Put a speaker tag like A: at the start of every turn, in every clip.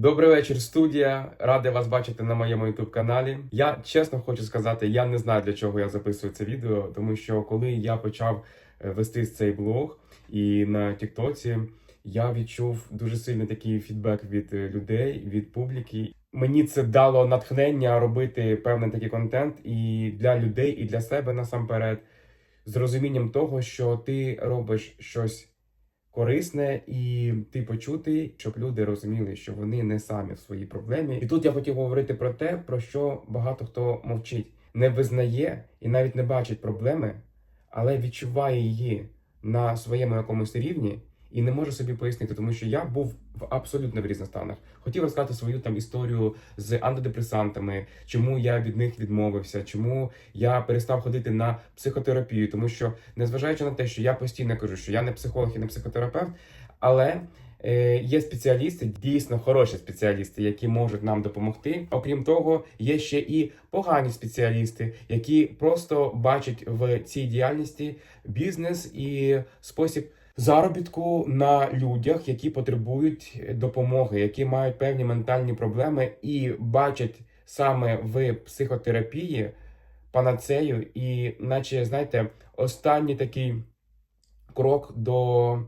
A: Добрий вечір, студія. Радий вас бачити на моєму youtube каналі. Я чесно хочу сказати, я не знаю для чого я записую це відео, тому що коли я почав е, вести цей блог і на Тіктоці, я відчув дуже сильний такий фідбек від е, людей, від публіки. Мені це дало натхнення робити певний такий контент і для людей, і для себе насамперед, з розумінням того, що ти робиш щось корисне і ти почути, щоб люди розуміли, що вони не самі в своїй проблемі. І тут я хотів говорити про те, про що багато хто мовчить, не визнає і навіть не бачить проблеми, але відчуває її на своєму якомусь рівні. І не може собі пояснити, тому що я був в абсолютно в різних станах. Хотів розказати свою там історію з антидепресантами, чому я від них відмовився, чому я перестав ходити на психотерапію, тому що незважаючи на те, що я постійно кажу, що я не психолог і не психотерапевт, але е, є спеціалісти, дійсно хороші спеціалісти, які можуть нам допомогти. Окрім того, є ще і погані спеціалісти, які просто бачать в цій діяльності бізнес і спосіб. Заробітку на людях, які потребують допомоги, які мають певні ментальні проблеми, і бачать саме в психотерапії панацею, і, наче, знаєте, останній такий крок до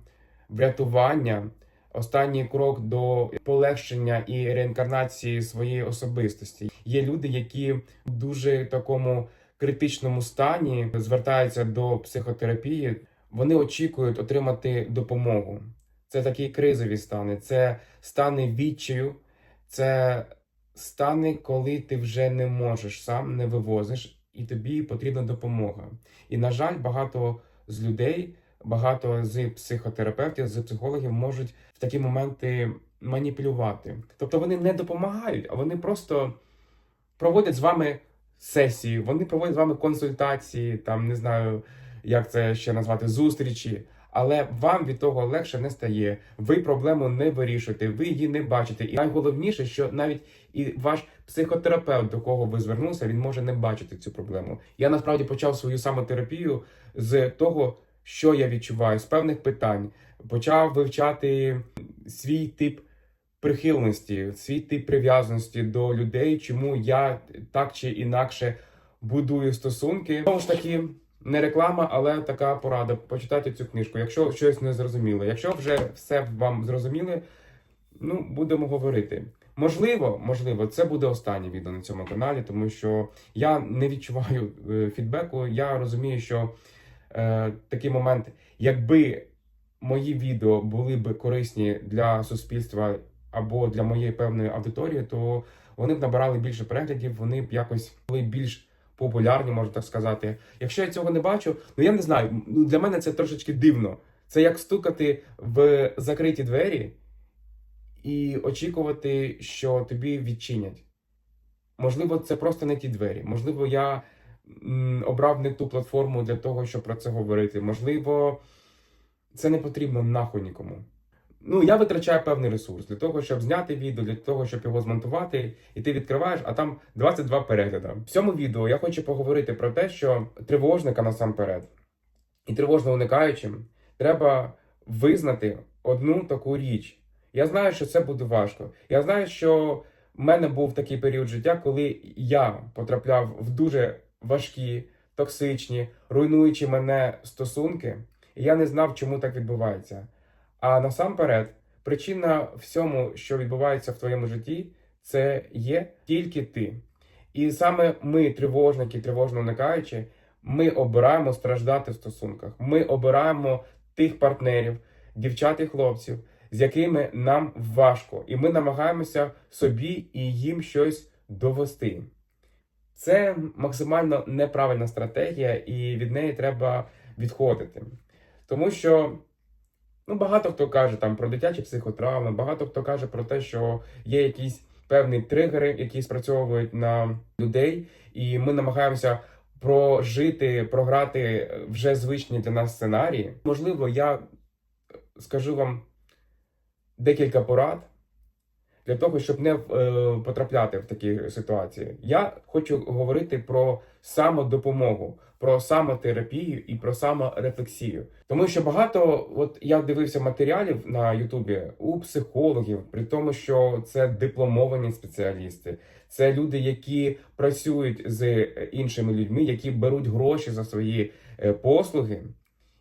A: врятування, останній крок до полегшення і реінкарнації своєї особистості. Є люди, які в дуже такому критичному стані звертаються до психотерапії. Вони очікують отримати допомогу. Це такі кризові стани, це стани відчаю, це стани, коли ти вже не можеш сам не вивозиш, і тобі потрібна допомога. І, на жаль, багато з людей, багато з психотерапевтів, з психологів можуть в такі моменти маніпулювати. Тобто вони не допомагають, а вони просто проводять з вами сесії, вони проводять з вами консультації, там не знаю як це ще назвати, зустрічі. Але вам від того легше не стає. Ви проблему не вирішуєте, ви її не бачите. І найголовніше, що навіть і ваш психотерапевт, до кого ви звернулися, він може не бачити цю проблему. Я насправді почав свою самотерапію з того, що я відчуваю, з певних питань. Почав вивчати свій тип прихильності, свій тип прив'язаності до людей, чому я так чи інакше будую стосунки. Знову ж таки. Не реклама, але така порада. Почитайте цю книжку. Якщо щось не зрозуміло, якщо вже все вам зрозуміли, ну будемо говорити. Можливо, можливо, це буде останнє відео на цьому каналі, тому що я не відчуваю е, фідбеку. Я розумію, що е, такий момент, якби мої відео були б корисні для суспільства або для моєї певної аудиторії, то вони б набирали більше переглядів, вони б якось були більш популярні, можна так сказати. Якщо я цього не бачу, ну я не знаю. Ну для мене це трошечки дивно. Це як стукати в закриті двері і очікувати, що тобі відчинять. Можливо, це просто не ті двері. Можливо, я обрав не ту платформу для того, щоб про це говорити. Можливо, це не потрібно нахуй нікому. Ну, я витрачаю певний ресурс для того, щоб зняти відео, для того, щоб його змонтувати, і ти відкриваєш, а там 22 перегляди. В цьому відео я хочу поговорити про те, що тривожника насамперед і тривожно уникаючим треба визнати одну таку річ. Я знаю, що це буде важко. Я знаю, що в мене був такий період життя, коли я потрапляв в дуже важкі, токсичні, руйнуючі мене стосунки, і я не знав, чому так відбувається. А насамперед, причина всьому, що відбувається в твоєму житті, це є тільки ти. І саме ми, тривожники, тривожно уникаючи, ми обираємо страждати в стосунках. Ми обираємо тих партнерів, дівчат і хлопців, з якими нам важко, і ми намагаємося собі і їм щось довести. Це максимально неправильна стратегія, і від неї треба відходити. Тому що. Ну, багато хто каже там про дитячі психотравми, багато хто каже про те, що є якісь певні тригери, які спрацьовують на людей, і ми намагаємося прожити, програти вже звичні для нас сценарії. Можливо, я скажу вам декілька порад для того, щоб не е, потрапляти в такі ситуації. Я хочу говорити про самодопомогу, про самотерапію і про саморефлексію. Тому що багато, от я дивився матеріалів на Ютубі у психологів, при тому, що це дипломовані спеціалісти, це люди, які працюють з іншими людьми, які беруть гроші за свої е, послуги.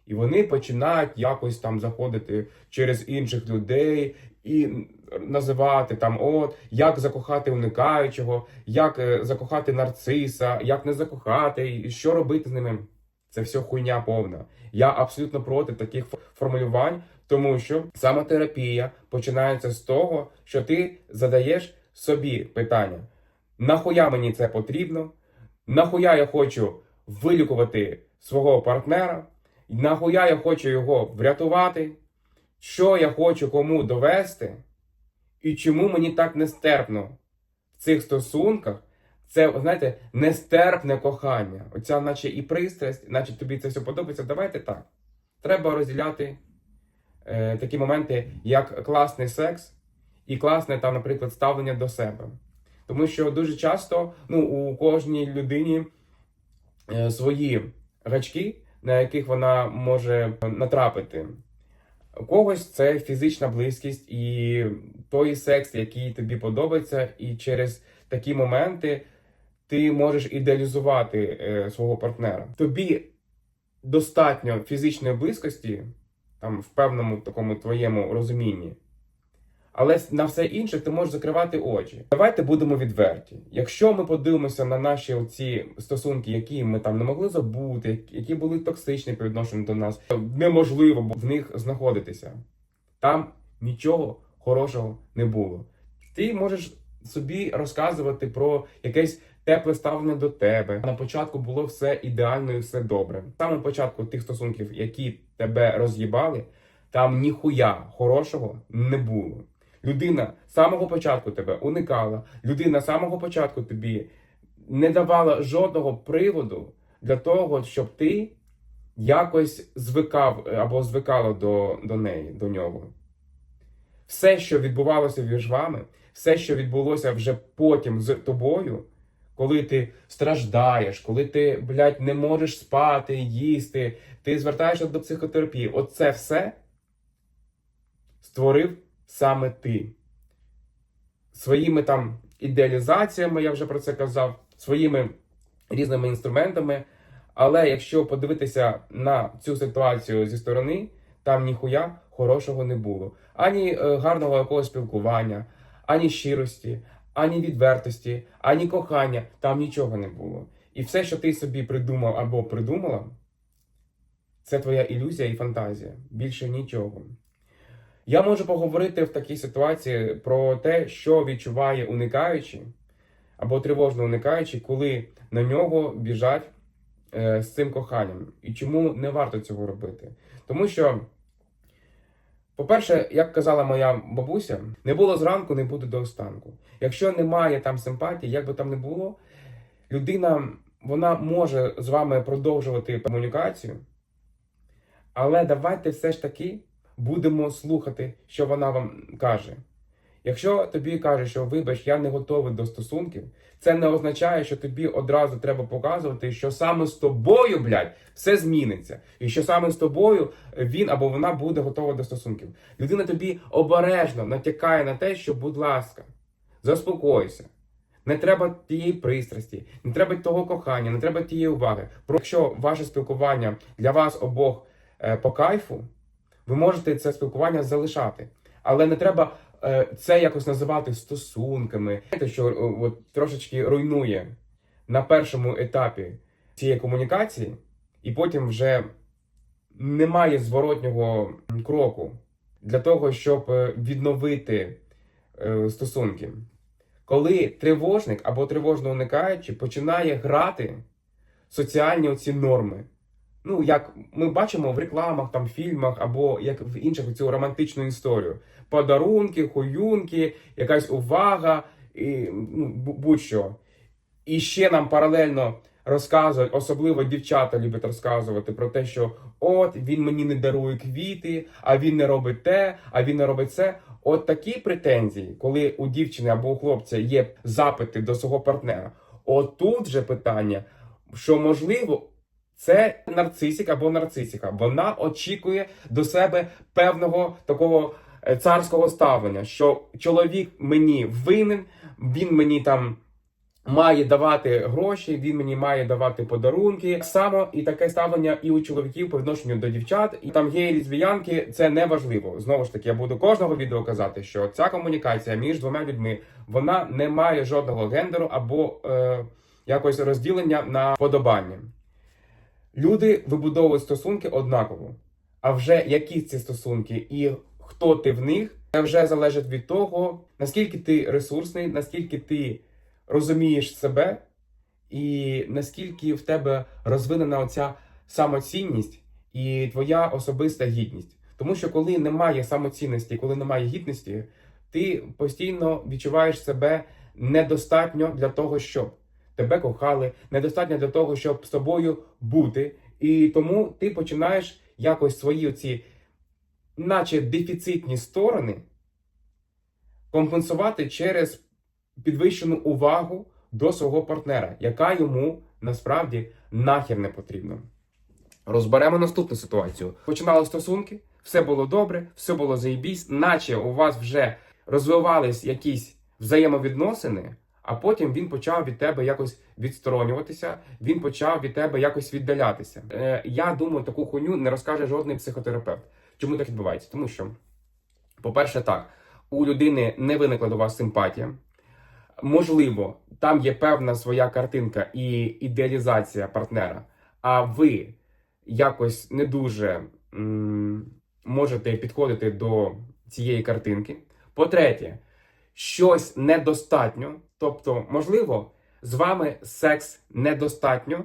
A: І вони починають якось там заходити через інших людей і називати там от як закохати уникаючого, як е, закохати нарциса, як не закохати, що робити з ними. Це все хуйня повна. Я абсолютно проти таких формулювань, тому що самотерапія починається з того, що ти задаєш собі питання: нахуя мені це потрібно? Нахуя я хочу вилікувати свого партнера? Нахуя я хочу його врятувати? Що я хочу кому довести? І чому мені так нестерпно в цих стосунках? Це, знаєте, нестерпне кохання. Оця, наче і пристрасть, наче тобі це все подобається. Давайте так. Треба розділяти е, такі моменти, як класний секс і класне, там, наприклад, ставлення до себе. Тому що дуже часто ну, у кожній людині е, свої гачки, на яких вона може натрапити. У когось це фізична близькість і той секс, який тобі подобається, і через такі моменти ти можеш ідеалізувати е, свого партнера. Тобі достатньо фізичної близькості, там в певному такому твоєму розумінні. Але на все інше ти можеш закривати очі. Давайте будемо відверті. Якщо ми подивимося на наші оці стосунки, які ми там не могли забути, які були токсичні по відношенню до нас, неможливо в них знаходитися. Там нічого хорошого не було. Ти можеш собі розказувати про якесь тепле ставлення до тебе. На початку було все ідеально і все добре. Самому початку тих стосунків, які тебе роз'їбали, там ніхуя хорошого не було. Людина з самого початку тебе уникала, людина з самого початку тобі не давала жодного приводу для того, щоб ти якось звикав е, або звикала до, до неї, до нього. Все, що відбувалося між вами, все, що відбулося вже потім з тобою, коли ти страждаєш, коли ти, блядь, не можеш спати, їсти, ти звертаєшся до психотерапії. Оце все створив саме ти. Своїми там ідеалізаціями, я вже про це казав, своїми різними інструментами. Але якщо подивитися на цю ситуацію зі сторони, там ніхуя хорошого не було. Ані е, гарного якогось спілкування, ані щирості, ані відвертості, ані кохання. Там нічого не було. І все, що ти собі придумав або придумала, це твоя ілюзія і фантазія. Більше нічого. Я можу поговорити в такій ситуації про те, що відчуває уникаючий або тривожно уникаючий, коли на нього біжать е, з цим коханням. І чому не варто цього робити? Тому що, по-перше, як казала моя бабуся, не було зранку, не буде до останку. Якщо немає там симпатії, як би там не було, людина вона може з вами продовжувати комунікацію, але давайте все ж таки будемо слухати, що вона вам каже. Якщо тобі каже, що вибач, я не готовий до стосунків, це не означає, що тобі одразу треба показувати, що саме з тобою, блядь, все зміниться. І що саме з тобою він або вона буде готова до стосунків. Людина тобі обережно натякає на те, що, будь ласка, заспокойся. Не треба тієї пристрасті, не треба того кохання, не треба тієї уваги. Про якщо ваше спілкування для вас обох е, по кайфу, ви можете це спілкування залишати. Але не треба е, це якось називати стосунками. Знаєте, що е, от, трошечки руйнує на першому етапі цієї комунікації, і потім вже немає зворотнього кроку для того, щоб е, відновити стосунки. Коли тривожник або тривожно уникаючий починає грати соціальні оці норми. Ну, як ми бачимо в рекламах, там, фільмах, або як в інших цю романтичну історію. Подарунки, хуюнки, якась увага, і, ну, будь-що. І ще нам паралельно розказують, особливо дівчата люблять розказувати про те, що от він мені не дарує квіти, а він не робить те, а він не робить це. От такі претензії, коли у дівчини або у хлопця є запити до свого партнера, отут же питання, що можливо. Це нарцисик або нарцисика. Вона очікує до себе певного такого е, царського ставлення, що чоловік мені винен, він мені там має давати гроші, він мені має давати подарунки. Так Само і таке ставлення і у чоловіків по відношенню до дівчат. І там геї, лесбіянки, це не важливо. Знову ж таки, я буду кожного відео казати, що ця комунікація між двома людьми вона не має жодного гендеру або е, якось розділення на подобання. Люди вибудовують стосунки однаково. А вже які ці стосунки і хто ти в них, це вже залежить від того, наскільки ти ресурсний, наскільки ти розумієш себе, і наскільки в тебе розвинена оця самоцінність і твоя особиста гідність. Тому що коли немає самоцінності, коли немає гідності, ти постійно відчуваєш себе недостатньо для того, щоб тебе кохали, недостатньо для того, щоб з тобою бути. І тому ти починаєш якось свої оці, наче дефіцитні сторони, компенсувати через підвищену увагу до свого партнера, яка йому насправді нахер не потрібна. Розберемо наступну ситуацію. Починали стосунки, все було добре, все було заєбісь, наче у вас вже розвивались якісь взаємовідносини, а потім він почав від тебе якось відсторонюватися, він почав від тебе якось віддалятися. Е, я думаю, таку хуйню не розкаже жодний психотерапевт. Чому так відбувається? Тому що, по-перше, так, у людини не виникла до вас симпатія. Можливо, там є певна своя картинка і ідеалізація партнера, а ви якось не дуже м, можете підходити до цієї картинки. По-третє, щось недостатньо. Тобто, можливо, з вами секс недостатньо.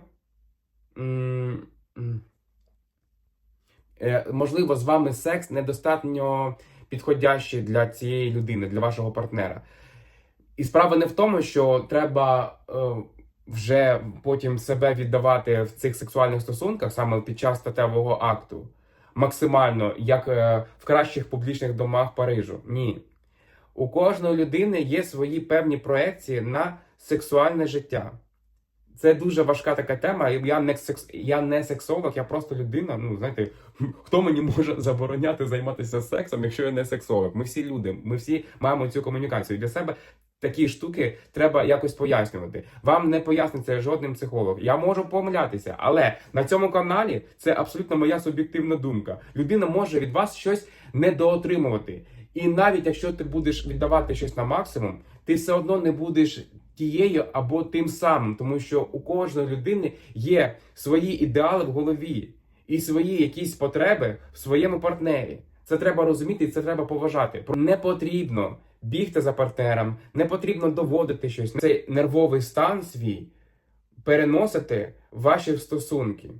A: Е, Можливо, з вами секс недостатньо підходящий для цієї людини, для вашого партнера. І справа не в тому, що треба е, вже потім себе віддавати в цих сексуальних стосунках саме під час статевого акту, максимально, як е, в кращих публічних домах Парижу. Ні. У кожної людини є свої певні проекції на сексуальне життя. Це дуже важка така тема. Я не секс, я не сексолог, я просто людина. Ну знаєте, хто мені може забороняти займатися сексом, якщо я не сексолог? Ми всі люди, ми всі маємо цю комунікацію для себе. Такі штуки треба якось пояснювати. Вам не поясниться жодним психолог. Я можу помилятися, але на цьому каналі це абсолютно моя суб'єктивна думка. Людина може від вас щось недоотримувати. І навіть якщо ти будеш віддавати щось на максимум, ти все одно не будеш тією або тим самим, тому що у кожної людини є свої ідеали в голові і свої якісь потреби в своєму партнері. Це треба розуміти і це треба поважати. Не потрібно бігти за партнером, не потрібно доводити щось. Цей нервовий стан свій переносити в ваші стосунки.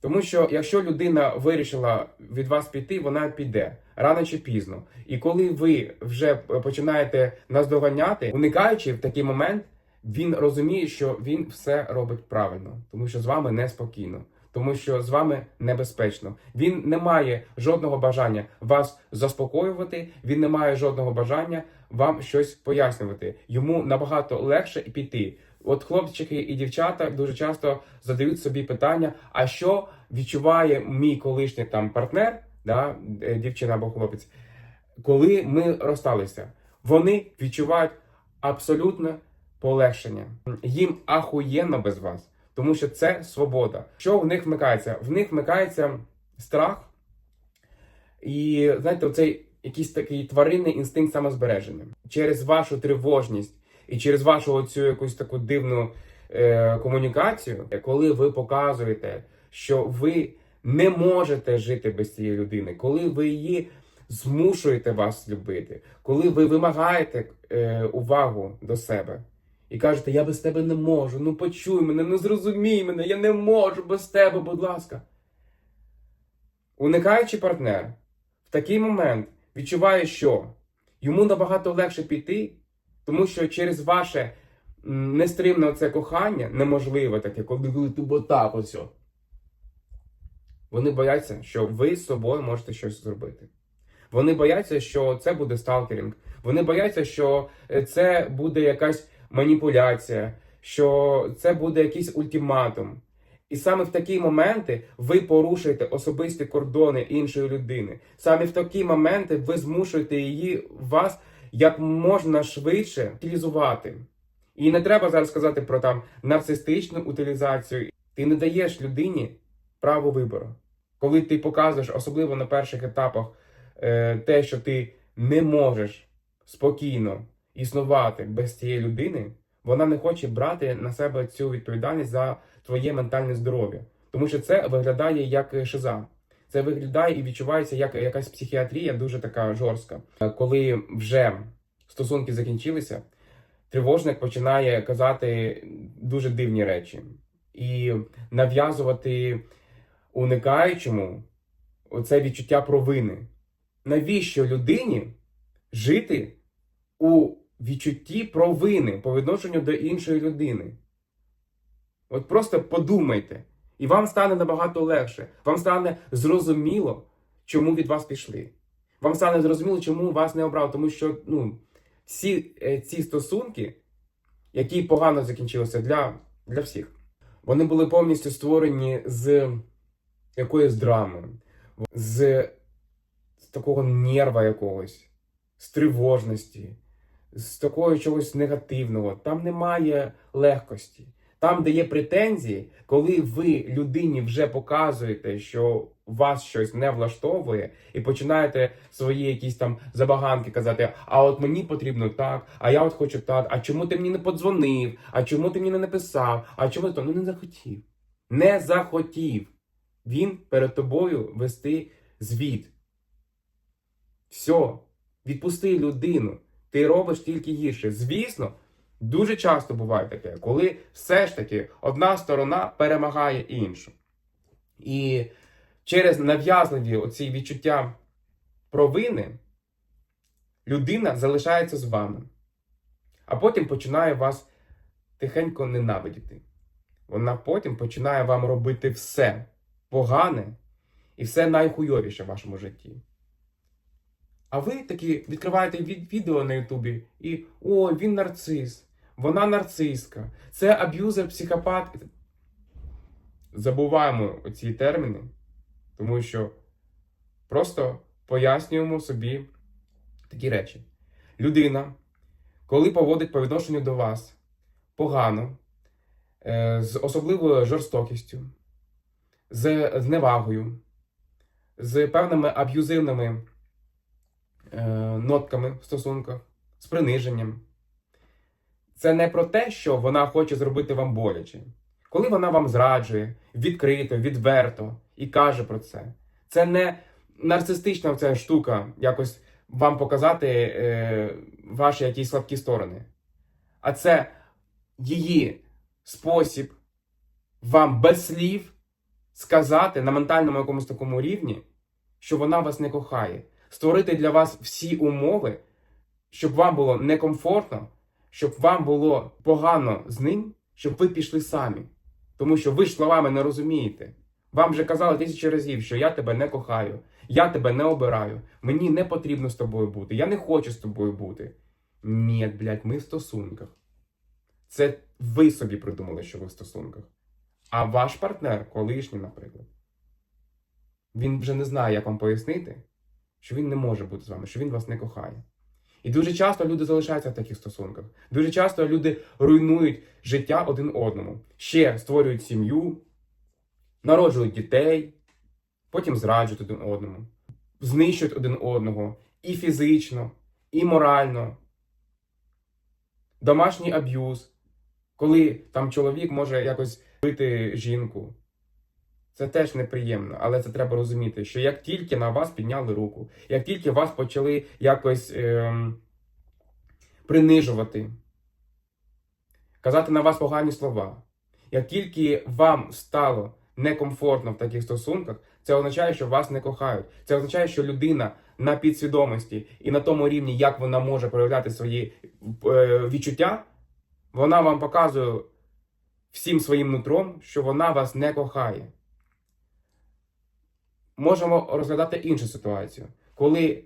A: Тому що якщо людина вирішила від вас піти, вона піде рано чи пізно. І коли ви вже починаєте наздоганяти, уникаючи в такий момент, він розуміє, що він все робить правильно, тому що з вами неспокійно, тому що з вами небезпечно. Він не має жодного бажання вас заспокоювати, він не має жодного бажання вам щось пояснювати. Йому набагато легше піти. От хлопчики і дівчата дуже часто задають собі питання: а що відчуває мій колишній там партнер, да, е, дівчина або хлопець, коли ми розсталися? Вони відчувають абсолютне полегшення. Їм ахуєнно без вас, тому що це свобода. Що в них вмикається? В них вмикається страх, і знаєте, цей якийсь такий тваринний інстинкт самозбереження через вашу тривожність. І через вашу цю якусь таку дивну е, комунікацію, коли ви показуєте, що ви не можете жити без цієї людини, коли ви її змушуєте вас любити, коли ви вимагаєте е, увагу до себе і кажете, я без тебе не можу, ну почуй мене, ну зрозумій мене, я не можу без тебе, будь ласка. Уникаючи партнер, в такий момент відчуває, що йому набагато легше піти. Тому що через ваше нестримне це кохання, неможливе таке, коли ти отак ось. Вони бояться, що ви з собою можете щось зробити. Вони бояться, що це буде сталкерінг. Вони бояться, що е, це буде якась маніпуляція, що це буде якийсь ультиматум. І саме в такі моменти ви порушуєте особисті кордони іншої людини. Саме в такі моменти ви змушуєте її вас як можна швидше утилізувати. І не треба зараз сказати про там нарцистичну утилізацію. Ти не даєш людині право вибору. Коли ти показуєш, особливо на перших етапах, е, те, що ти не можеш спокійно існувати без цієї людини, вона не хоче брати на себе цю відповідальність за твоє ментальне здоров'я. Тому що це виглядає як шиза. Це виглядає і відчувається як якась психіатрія дуже така жорстка. Коли вже стосунки закінчилися, тривожник починає казати дуже дивні речі і нав'язувати уникаючому оце відчуття провини. Навіщо людині жити у відчутті провини по відношенню до іншої людини? От просто подумайте, і вам стане набагато легше. Вам стане зрозуміло, чому від вас пішли. Вам стане зрозуміло, чому вас не обрав, тому що ну, всі е, ці стосунки, які погано закінчилися для, для всіх, вони були повністю створені з якоїсь драми, з, з такого нерва якогось, з тривожності, з такого чогось негативного. Там немає легкості. Там, де є претензії, коли ви людині вже показуєте, що вас щось не влаштовує, і починаєте свої якісь там забаганки казати: а от мені потрібно так, а я от хочу так, а чому ти мені не подзвонив, а чому ти мені не написав, а чому то ну не захотів. Не захотів він перед тобою вести звіт. Все, відпусти людину. Ти робиш тільки гірше. Звісно, дуже часто буває таке, коли все ж таки одна сторона перемагає іншу. І через нав'язливі оці відчуття провини людина залишається з вами, а потім починає вас тихенько ненавидіти. Вона потім починає вам робити все погане і все найхуйовіше в вашому житті. А ви такі відкриваєте від- відео на Ютубі і о, він нарцис, вона нарциска, це аб'юзер, психопат. Забуваємо ці терміни, тому що просто пояснюємо собі такі речі. Людина, коли поводить по відношенню до вас погано, е, з особливою жорстокістю, з зневагою, з певними аб'юзивними е, нотками в стосунках, з приниженням. Це не про те, що вона хоче зробити вам боляче. Коли вона вам зраджує відкрито, відверто і каже про це, це не нарцистична ця штука, якось вам показати е, ваші якісь слабкі сторони. А це її спосіб вам без слів сказати на ментальному якомусь такому рівні, що вона вас не кохає, створити для вас всі умови, щоб вам було некомфортно, щоб вам було погано з ним, щоб ви пішли самі. Тому що ви ж словами не розумієте. Вам вже казали тисячі разів, що я тебе не кохаю, я тебе не обираю, мені не потрібно з тобою бути, я не хочу з тобою бути. Ні, блядь, ми в стосунках. Це ви собі придумали, що ви в стосунках. А ваш партнер, колишній, наприклад, він вже не знає, як вам пояснити, що він не може бути з вами, що він вас не кохає. І дуже часто люди залишаються в таких стосунках. Дуже часто люди руйнують життя один одному, ще створюють сім'ю, народжують дітей, потім зраджують один одному, знищують один одного і фізично, і морально. Домашній аб'юз, коли там чоловік може якось бити жінку. Це теж неприємно, але це треба розуміти, що як тільки на вас підняли руку, як тільки вас почали якось ем, принижувати, казати на вас погані слова, як тільки вам стало некомфортно в таких стосунках, це означає, що вас не кохають. Це означає, що людина на підсвідомості і на тому рівні, як вона може проявляти свої е, відчуття, Вона вам показує всім своїм нутром, що вона вас не кохає. Можемо розглядати іншу ситуацію, коли,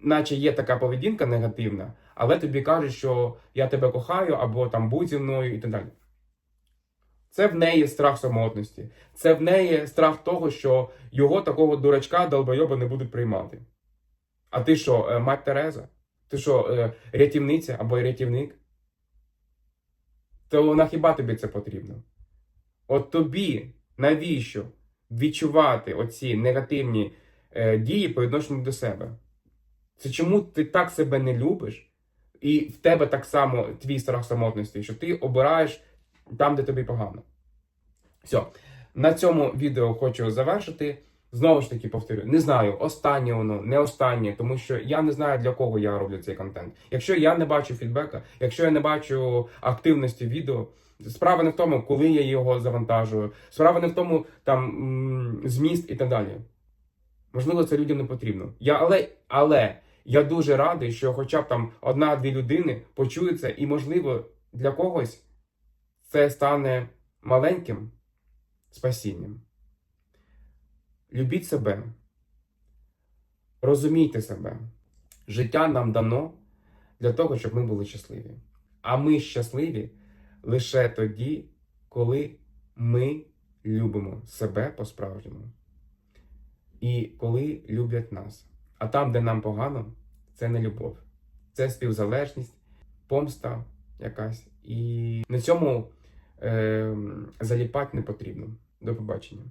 A: наче є така поведінка негативна, але тобі кажуть, що я тебе кохаю, або там будь зі мною і так далі. Це в неї страх самотності. Це в неї страх того, що його такого дурачка долбойоба не будуть приймати. А ти що, е, мать Тереза? Ти що, е, рятівниця або рятівник? То на хіба тобі це потрібно? От тобі навіщо відчувати оці негативні е, дії по відношенню до себе? Це чому ти так себе не любиш, і в тебе так само твій страх самотності, що ти обираєш там, де тобі погано. Все. На цьому відео хочу завершити. Знову ж таки повторю, не знаю, останнє воно, не останнє, тому що я не знаю для кого я роблю цей контент. Якщо я не бачу фідбека, якщо я не бачу активності відео, справа не в тому, коли я його завантажую, справа не в тому, там зміст і так далі. Можливо, це людям не потрібно. Я, але, але я дуже радий, що хоча б там одна-дві людини почують це, і, можливо, для когось це стане маленьким спасінням. Любіть себе, розумійте себе. Життя нам дано для того, щоб ми були щасливі. А ми щасливі лише тоді, коли ми любимо себе по-справжньому. І коли люблять нас. А там, де нам погано, це не любов. Це співзалежність, помста якась. І на цьому е, заліпати не потрібно. До побачення.